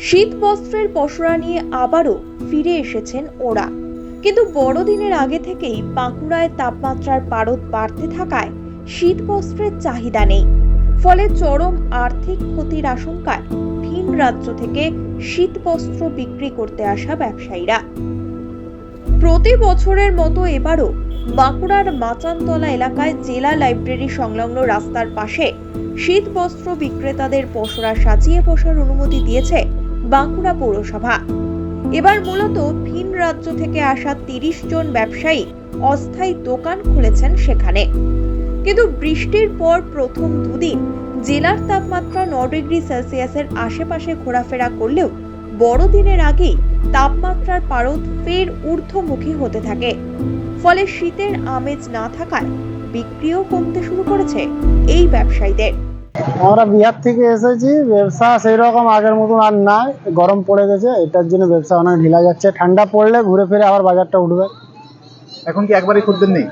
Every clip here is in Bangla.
শীত বস্ত্রের পসরা নিয়ে আবারও ফিরে এসেছেন ওরা। কিন্তু বড়দিনের আগে থেকেই বাঁকুড়ায় তাপমাত্রার পারদ বাড়তে থাকায় শীত বস্ত্রের চাহিদা নেই। ফলে চরম আর্থিক ক্ষতির আশঙ্কায় ভিন রাজ্য থেকে শীত বস্ত্র বিক্রি করতে আসা ব্যবসায়ীরা। প্রতি বছরের মতো এবারও বাঁকুড়ার মাচানতলা এলাকায় জেলা লাইব্রেরি সংলগ্ন রাস্তার পাশে শীত বস্ত্র বিক্রেতাদের পসরা সাজিয়ে বসার অনুমতি দিয়েছে বাঁকুড়া পৌরসভা। এবার মূলত ভিন রাজ্য থেকে আসা তিরিশ জন ব্যবসায়ী অস্থায়ী দোকান খুলেছেন সেখানে। কিন্তু বৃষ্টির পর প্রথম দুদিন জেলার তাপমাত্রা ন ডিগ্রি সেলসিয়াসের আশেপাশে ঘোরাফেরা করলেও বড়দিনের আগেই তাপমাত্রার পারদ ফের ঊর্ধ্বমুখী হতে থাকে। ফলে শীতের আমেজ না থাকায় বিক্রিও কমতে শুরু করেছে এই ব্যবসায়ীদের। আমরা বিহার থেকে এসেছি ব্যবসা সেই রকম আগের মতন আর নাই গরম পড়ে গেছে এটার জন্য ব্যবসা অনেক ঢিলা যাচ্ছে ঠান্ডা পড়লে ঘুরে ফিরে আবার বাজারটা উঠবে। এখন কি একবারই খদ্দের নেই?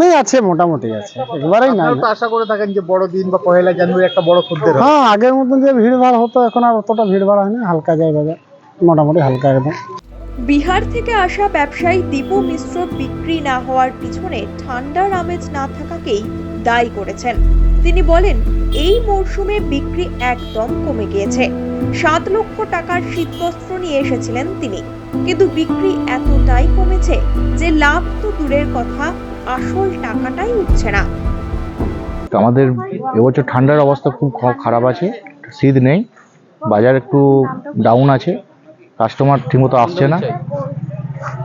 নেই আছে মোটামুটি আছে একবারেই নাই। তো আশা করে থাকেন যে বড় দিন বা পহেলা জানুয়ারি একটা বড় খদ্দের হবে। হ্যাঁ আগের মতন যে ভিড় ভাড় হতো এখন আর অতটা ভিড় ভাড় হয় না হালকা যায় বাজার মোটামুটি হালকা একদম। বিহার থেকে আসা ব্যবসায়ী দীপু মিশ্র বিক্রি না হওয়ার পিছনে ঠান্ডার আমেজ না থাকাকেই দায়ী করেছেন। তিনি বলেন এই মরশুমে বিক্রি একদম কমে গিয়েছে। সাত লক্ষ টাকার শীতবস্ত্র নিয়ে এসেছিলেন তিনি। কিন্তু বিক্রি এতটাই কমেছে যে লাভ তো দূরের কথা আসল টাকাটাই উঠছে না। তো আমাদের এবছর ঠান্ডার অবস্থা খুব খারাপ আছে শীত নেই বাজার একটু ডাউন আছে কাস্টমার ঠিকমতো আসছে না।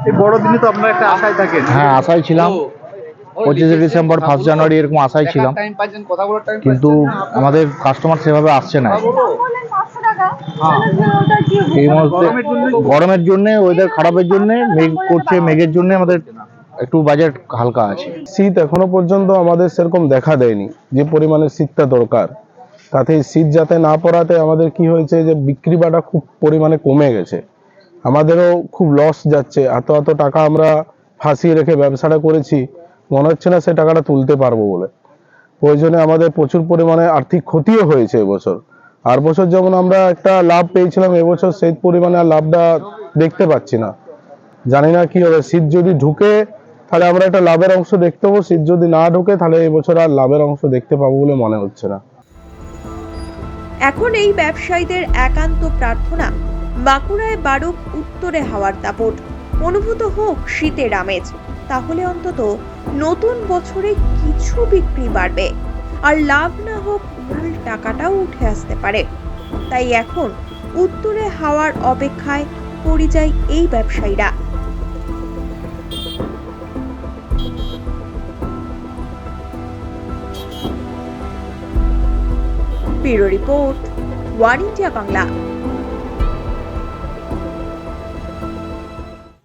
এই বড় দিনে তো আপনারা একটা আশায় থাকেন হ্যাঁ আশায় ছিলাম। পঁচিশে ডিসেম্বর ফার্স্ট জানুয়ারি এরকম আশায় ছিলাম। কিন্তু আমাদের কাস্টমার সেভাবে আসছে না এই মুহূর্তে গরমের জন্য ওয়েদার খারাপের জন্য মেঘ করছে মেঘের জন্য আমাদের একটু বাজার হালকা আছে। শীত এখনও পর্যন্ত আমাদের সেরকম দেখা দেয়নি যে পরিমাণে শীতটা দরকার। তাতে শীত যাতে না পড়াতে আমাদের কি হয়েছে যে বিক্রি বাটা খুব পরিমাণে কমে গেছে। আমাদেরও খুব লস যাচ্ছে এত এত টাকা আমরা ফাঁসিয়ে রেখে ব্যবসাটা করেছি। মনে হচ্ছে না সে টাকাটা তুলতে পারব বলে। প্রয়োজনে আমাদের প্রচুর পরিমাণে আর্থিক ক্ষতিও হয়েছে এবছর। আর বছর যেমন আমরা একটা লাভ পেয়েছিলাম, এবছর সেই পরিমাণে আর লাভটা দেখতে পাচ্ছি না। জানি না কি হবে, শীত যদি ঢুকে, তাহলে আমরা একটা লাভের অংশ দেখতে পাবো। শীত যদি না ঢুকে, তাহলে এবছর আর লাভের অংশ দেখতে পাবো বলে মনে হচ্ছে না। এখন এই ব্যবসায়ীদের একান্ত প্রার্থনা, বাঁকুড়ায় বাড়ুক উত্তরে হাওয়ার দাপট। অনুভূত হোক শীতের আমেজ। তাহলে অন্তত নতুন বছরে কিছু বিক্রি বাড়বে। আর লাভ না হোক মূল টাকাটাও উঠে আসতে পারে। তাই এখন উত্তরে হাওয়ার অপেক্ষায় পরিযায়ী এই ব্যবসায়ীরা। Bureau report, one India Bangla.